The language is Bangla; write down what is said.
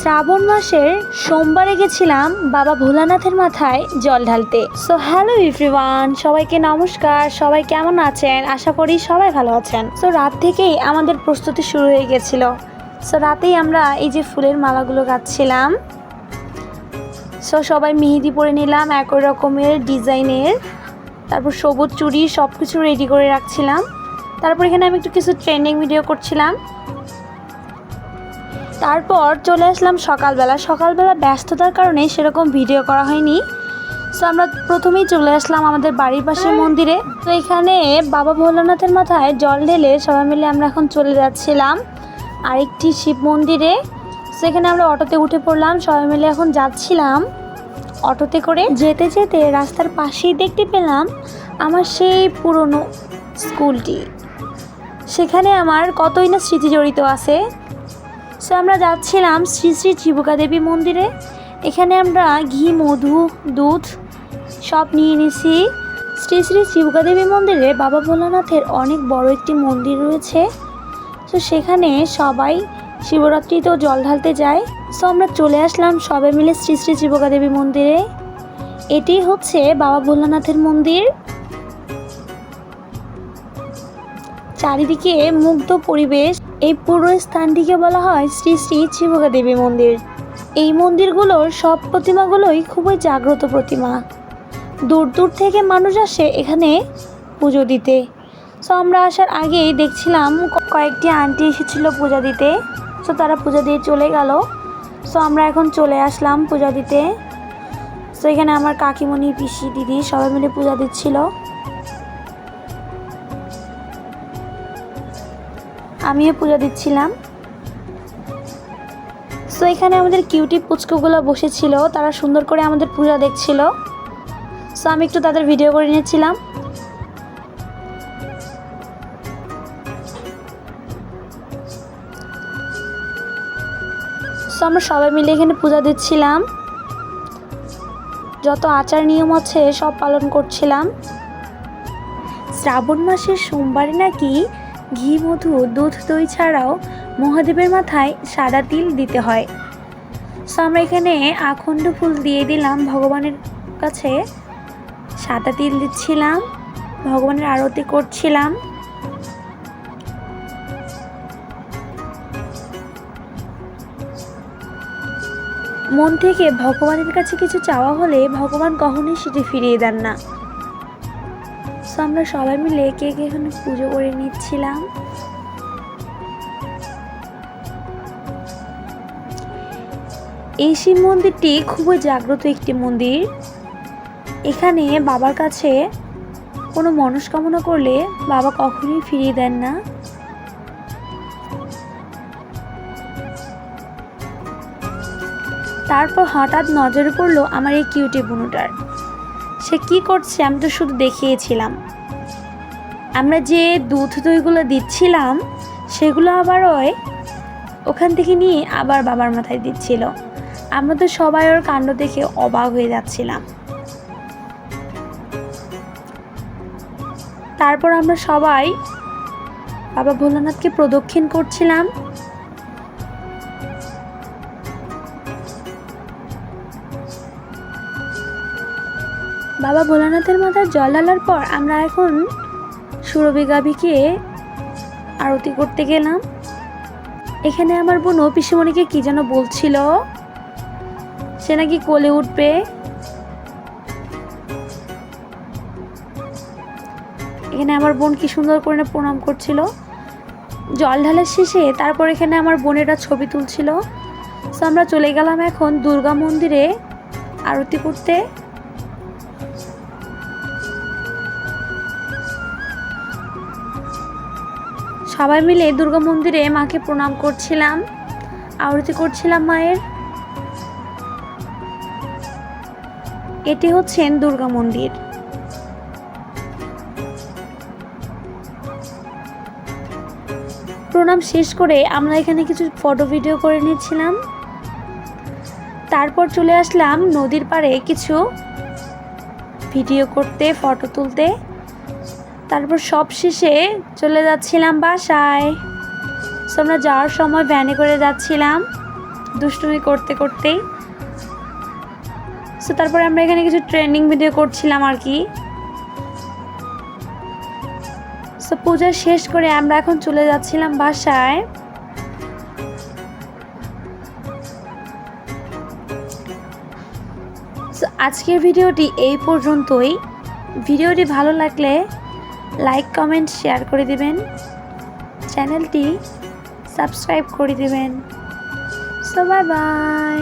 শ্রাবণ মাসের সোমবারে গেছিলাম বাবা ভোলানাথের মাথায় জল ঢালতে। সো হ্যালো এভরিওয়ান সবাইকে নমস্কার, সবাই কেমন আছেন? আশা করি সবাই ভালো আছেন। সো রাত থেকেই আমাদের প্রস্তুতি শুরু হয়ে গেছিল। সো রাতেই আমরা এই যে ফুলের মালাগুলো গাচ্ছিলাম। সো সবাই মেহেদি পরে নিলাম, একই রকমের ডিজাইনের। তারপর সবুজ চুড়ি সব কিছু রেডি করে রাখছিলাম। তারপর এখানে আমি একটু কিছু ট্রেন্ডিং ভিডিও করছিলাম। তারপর চলে আসলাম সকালবেলা। সকালবেলা ব্যস্ততার কারণে সেরকম ভিডিও করা হয়নি। সো আমরা প্রথমেই চলে আসলাম আমাদের বাড়ির পাশের মন্দিরে। তো এখানে বাবা ভোলানাথের মাথায় জল ঢেলে সবাই মিলে আমরা এখন চলে যাচ্ছিলাম আরেকটি শিব মন্দিরে। সেখানে আমরা অটোতে উঠে পড়লাম, সবাই মিলে এখন যাচ্ছিলাম অটোতে করে। যেতে যেতে রাস্তার পাশেই দেখতে পেলাম আমার সেই পুরনো স্কুলটি। সেখানে আমার কতই না স্মৃতি জড়িত আছে। সো আমরা যাচ্ছিলাম শ্রী শ্রী চিবুকা দেবী মন্দিরে। এখানে আমরা ঘি, মধু, দুধ সব নিয়ে নিছি। শ্রী শ্রী চিবুকা দেবী মন্দিরে বাবা ভোলানাথের অনেক বড় একটি মন্দির রয়েছে। তো সেখানে সবাই শিবরাত্রিতেও জল ঢালতে যায়। সো আমরা চলে আসলাম সবাই মিলে শ্রী শ্রী চিবুকা দেবী মন্দিরে। এটি হচ্ছে বাবা ভোলানাথের মন্দির। চারিদিকে মুগ্ধ পরিবেশ। এই পুরো স্থানটিকে বলা হয় শ্রী শ্রী শিবকা দেবী মন্দির। এই মন্দিরগুলোর সব প্রতিমাগুলোই খুবই জাগ্রত প্রতিমা। দূর দূর থেকে মানুষ আসে এখানে পুজো দিতে। সো আমরা আসার আগেই দেখছিলাম কয়েকটি আন্টি এসেছিল পূজা দিতে। সো তারা পূজা দিয়ে চলে গেল। সো আমরা এখন চলে আসলাম পূজা দিতে। সো এখানে আমার কাকিমণি, পিসি, দিদি সবাই মিলে পূজা দিচ্ছিল। আমিও পূজা দিচ্ছিলাম। সো এখানে আমাদের কিউটি পুচকুগুলো বসেছিল, তারা সুন্দর করে আমাদের পূজা দেখছিল। সো আমি একটু তাদের ভিডিও করে নিয়েছিলাম। সো আমরা সবাই মিলে এখানে পূজা দিচ্ছিলাম। যত আচার নিয়ম আছে, সব পালন করছিলাম। শ্রাবণ মাসের সোমবারে নাকি ঘি, মধু, দুধ, দই ছাড়াও মহাদেবের মাথায় সাদা তিল দিতে হয়। সো আমরা এখানে আখণ্ড ফুল দিয়ে দিলাম। ভগবানের কাছে সাদা তিল দিচ্ছিলাম। ভগবানের আরতি করছিলাম। মন থেকে ভগবানের কাছে কিছু চাওয়া হলে ভগবান কখনোই সেটি ফিরিয়ে দেন না। সো আমরা সবাই মিলে কে কে এখানে পুজো করে নিচ্ছিলাম। এই শিব মন্দিরটি খুবই জাগ্রত একটি মন্দির। এখানে বাবার কাছে কোনো মনস্কামনা করলে বাবা কখনোই ফিরিয়ে দেন না। তারপর হঠাৎ নজরে পড়ল আমার এই কিউটি বুনুটার। সে কি করছে আমি তো শুধু দেখিয়েছিলাম। আমরা যে দুধ দইগুলো দিচ্ছিলাম, সেগুলো আবার ওই ওখান থেকে নিয়ে আবার বাবার মাথায় দিচ্ছিল। আমরা তো সবাই ওর কাণ্ড দেখে অবাক হয়ে যাচ্ছিলাম। তারপর আমরা সবাই বাবা ভোলানাথকে প্রদক্ষিণ করছিলাম। বাবা ভোলানাথের মাথায় জল ঢালার পর আমরা এখন সুরভি গাভীকে আরতি করতে গেলাম। এখানে আমার বোন পিসিমণিকে কি যেন বলছিল? সে নাকি কোলে উঠবে। এখানে আমার বোন কি সুন্দর করে প্রণাম করছিল। জল ঢালার শেষে তারপর এখানে আমার বোনেরা ছবি তুলছিল। তো আমরা চলে গেলাম এখন দুর্গা মন্দিরে আরতি করতে। সবাই মিলে দুর্গা মন্দিরে মাকে প্রণাম করছিলাম। আরতি করছিলাম মায়ের। এটি হচ্ছেন দুর্গা মন্দির। প্রণাম শেষ করে আমরা এখানে কিছু ফটো ভিডিও করে নিচ্ছিলাম। তারপর চলে আসলাম নদীর পাড়ে কিছু ভিডিও করতে, ফটো তুলতে। তারপর সব শেষে চলে যাচ্ছিলাম বাসায়। সো আমরা যাওয়ার সময় ভ্যানে করে যাচ্ছিলাম, দুষ্টুমি করতে করতেই। সো তারপরে আমরা এখানে কিছু ট্রেন্ডিং ভিডিও করছিলাম আর কি। সো পূজা শেষ করে আমরা এখন চলে যাচ্ছিলাম বাসায়। আজকের ভিডিওটি এই পর্যন্তই। ভিডিওটি ভালো লাগলে লাইক কমেন্ট শেয়ার করে দিবেন। চ্যানেলটি সাবস্ক্রাইব করে দিবেন। So bye bye